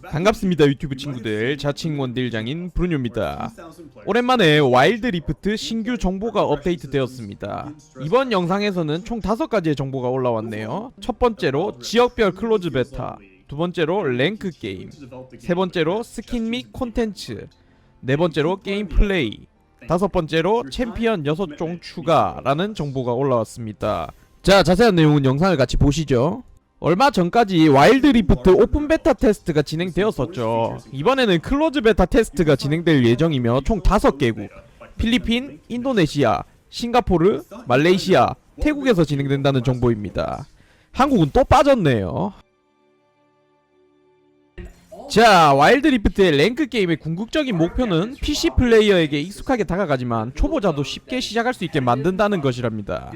반갑습니다 유튜브 친구들. 자칭 원딜장인 브루뇨입니다. 오랜만에 와일드 리프트 신규 정보가 업데이트 되었습니다. 이번 영상에서는 총 5가지의 정보가 올라왔네요. 첫 번째로 지역별 클로즈 베타 두 번째로 랭크 게임 세 번째로 스킨 및 콘텐츠 네 번째로 게임 플레이 다섯 번째로 챔피언 6종 추가라는 정보가 올라왔습니다. 자 자세한 내용은 영상을 같이 보시죠 얼마 전까지 와일드 리프트 오픈 베타 테스트가 진행되었었죠. 이번에는 클로즈 베타 테스트가 진행될 예정이며 총 5개국 필리핀, 인도네시아, 싱가포르, 말레이시아, 태국에서 진행된다는 정보입니다. 한국은 또 빠졌네요. 자, 와일드 리프트의 랭크 게임의 궁극적인 목표는 PC 플레이어에게 익숙하게 다가가지만 초보자도 쉽게 시작할 수 있게 만든다는 것이랍니다.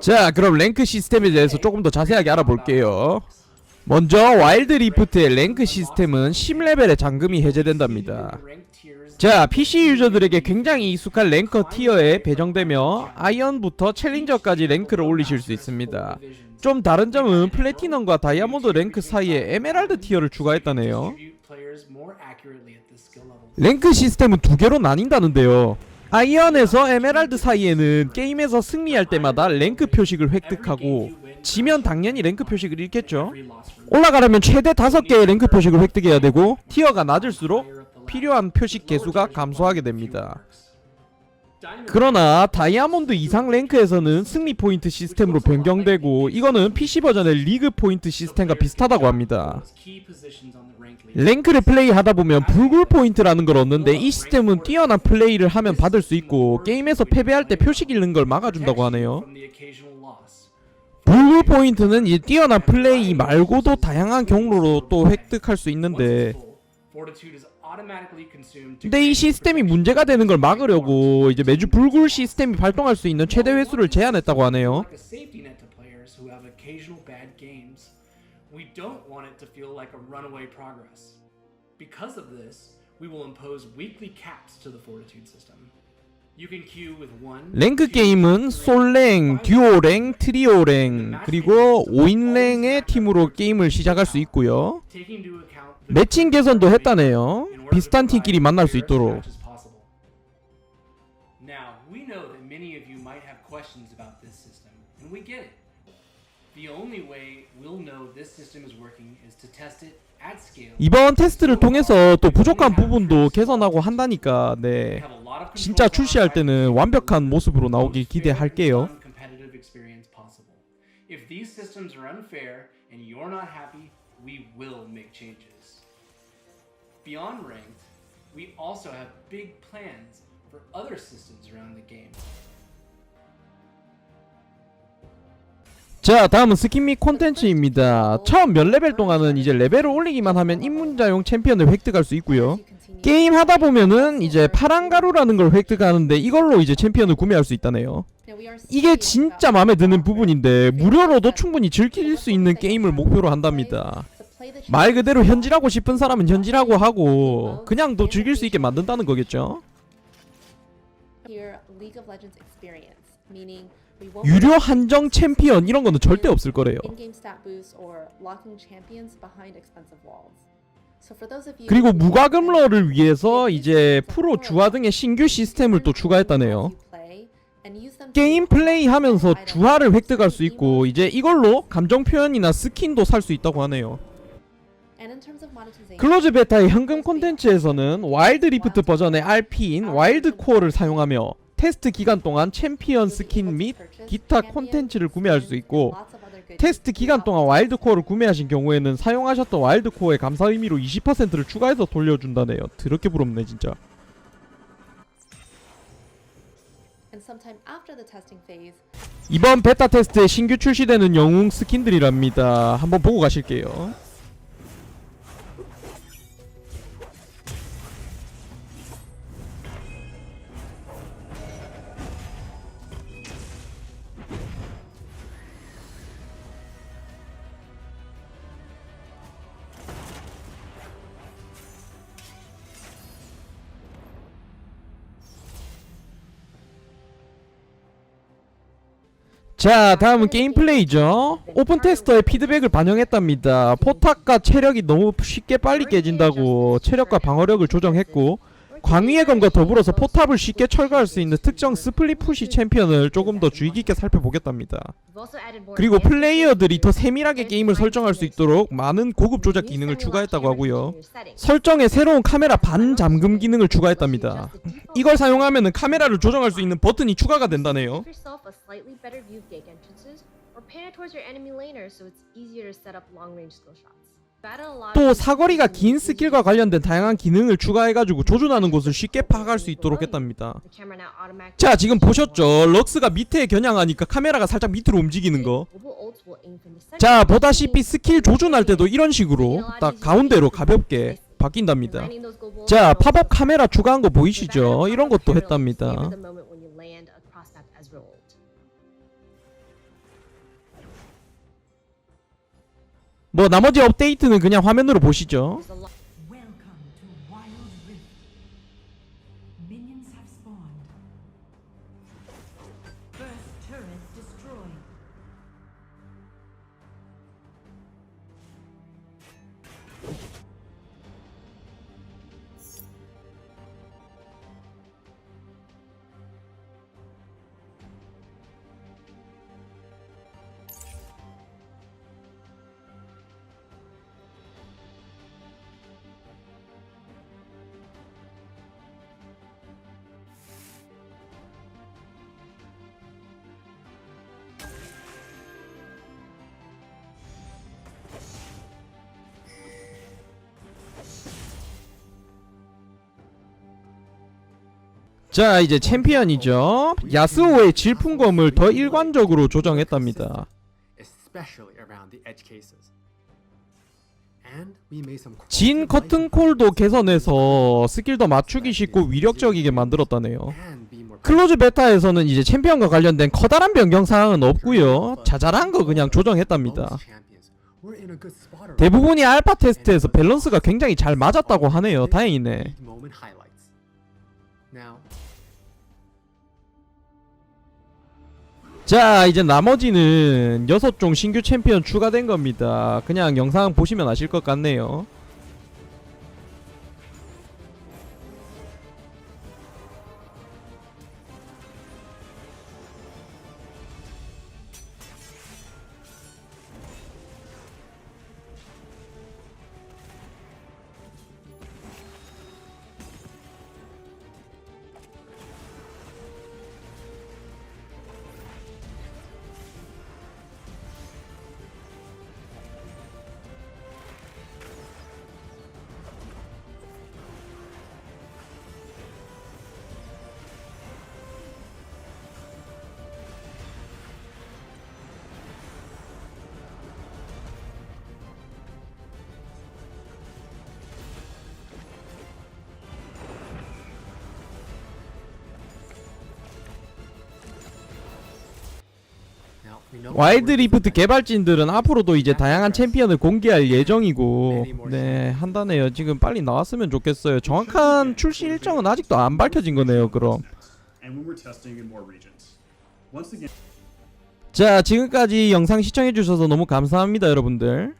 자, 그럼 랭크 시스템에 대해서 조금 더 자세하게 알아볼게요. 먼저 와일드 리프트의 랭크 시스템은 10레벨의 잠금이 해제된답니다. 자, PC 유저들에게 굉장히 익숙한 랭커 티어에 배정되며 아이언부터 챌린저까지 랭크를 올리실 수 있습니다. 좀 다른 점은 플래티넘과 다이아몬드 랭크 사이에 에메랄드 티어를 추가했다네요. 랭크 시스템은 두 개로 나뉜다는데요. 아이언에서 에메랄드 사이에는 게임에서 승리할 때마다 랭크 표식을 획득하고 지면 당연히 랭크 표식을 잃겠죠. 올라가려면 최대 5개의 랭크 표식을 획득해야 되고 티어가 낮을수록 필요한 표식 개수가 감소하게 됩니다. 그러나 다이아몬드 이상 랭크에서는 승리 포인트 시스템으로 변경되고 이거는 PC 버전의 리그 포인트 시스템과 비슷하다고 합니다. 랭크를 플레이하다 보면 불굴 포인트라는 걸 얻는데 이 시스템은 뛰어난 플레이를 하면 받을 수 있고 게임에서 패배할 때 표식 잃는 걸 막아준다고 하네요. 불굴 포인트는 이 뛰어난 플레이 말고도 다양한 경로로 또 획득할 수 있는데 근데 이 시스템이 문제가 되는 걸 막으려고 이제 매주 불굴 시스템이 발동할 수 있는 최대 횟수를 제한했다고 하네요. like a safety net to players who have occasional bad games. We don't want it to feel like a runaway progress. Because of this, we will impose weekly caps to the fortitude system. You can queue with one, 랭크 게임은 솔랭, 듀오랭, 트리오랭 그리고 5인랭의 팀으로 게임을 시작할 수 있고요. 매칭 개선도 했다네요. 비슷한 팀끼리 만날 수 있도록. Now, we know that many of you might have questions about this system, and we get it. The only way we'll know this system is working is to test it at scale. 이번 테스트를 통해서 또 부족한 부분도 개선하고 한다니까 네. 진짜 출시할 때는. 완벽한 모습으로 나오길 기대할게요. If these systems are unfair and you're not happy, we will make changes. Beyond ranked, we also have big plans for other systems around the game. 자 다음은 스킨 및 콘텐츠입니다. 처음 몇 레벨 동안은 이제 레벨을 올리기만 하면 입문자용 챔피언을 획득할 수 있고요. 게임 하다 보면은 이제 파란 가루라는 걸 획득하는데 이걸로 이제 챔피언을 구매할 수 있다네요. 이게 진짜 마음에 드는 부분인데 무료로도 충분히 즐길 수 있는 게임을 목표로 한답니다. 말 그대로 현질하고 싶은 사람은 현질하고 하고 그냥 또 즐길 수 있게 만든다는 거겠죠. 유료 한정 챔피언 이런 거는 절대 없을 거래요. 그리고 무과금러를 위해서 이제 프로 주화 등의 신규 시스템을 또 추가했다네요. 게임 플레이 하면서 주화를 획득할 수 있고 이제 이걸로 감정 표현이나 스킨도 살 수 있다고 하네요. 클로즈 베타의 현금 콘텐츠에서는 와일드 리프트 버전의 RP인 와일드 코어를 사용하며 테스트 기간 동안 챔피언 스킨 및 기타 콘텐츠를 구매할 수 있고 테스트 기간 동안 와일드 코어를 구매하신 경우에는 사용하셨던 와일드 코어의 감사 의미로 20%를 추가해서 돌려준다네요. 드럽게 부럽네 진짜. 이번 베타 테스트에 신규 출시되는 영웅 스킨들이랍니다. 한번 보고 가실게요. 자 다음은 게임 플레이죠. 오픈 테스터의 피드백을 반영했답니다. 포탑과 체력이 너무 쉽게 빨리 깨진다고 체력과 방어력을 조정했고 광위의 검과 더불어서 포탑을 쉽게 철거할 수 있는 특정 스플릿 푸시 챔피언을 조금 더 주의 깊게 살펴보겠답니다. 그리고 플레이어들이 더 세밀하게 게임을 설정할 수 있도록 많은 고급 조작 기능을 추가했다고 하고요. 설정에 새로운 카메라 반잠금 기능을 추가했답니다. 이걸 사용하면 카메라를 조정할 수 있는 버튼이 추가가 된다네요 또 사거리가 긴 스킬과 관련된 다양한 기능을 추가해가지고 조준하는 곳을 쉽게 파악할 수 있도록 했답니다. 자 지금 보셨죠? 럭스가 밑에 겨냥하니까 카메라가 살짝 밑으로 움직이는 거. 자 보다시피 스킬 조준할 때도 이런 식으로 딱 가운데로 가볍게 바뀐답니다. 자 팝업 카메라 추가한 거 보이시죠? 이런 것도 했답니다. 뭐 나머지 업데이트는 그냥 화면으로 보시죠. 자 이제 챔피언이죠. 야스오의 질풍검을 더 일관적으로 조정했답니다. 진 커튼콜도 개선해서 스킬도 맞추기 쉽고 위력적이게 만들었다네요. 클로즈 베타에서는 이제 챔피언과 관련된 커다란 변경 사항은 없고요. 자잘한 거 그냥 조정했답니다. 대부분이 알파 테스트에서 밸런스가 굉장히 잘 맞았다고 하네요. 다행이네. 자 이제 나머지는 여섯 종 신규 챔피언 추가된 겁니다. 그냥 영상 보시면 아실 것 같네요. 와일드 리프트 개발진들은 앞으로도 이제 다양한 챔피언을 공개할 예정이고 네 한다네요. 지금 빨리 나왔으면 좋겠어요. 정확한 출시 일정은 아직도 안 밝혀진 거네요. 그럼 자 지금까지 영상 시청해주셔서 너무 감사합니다, 여러분들.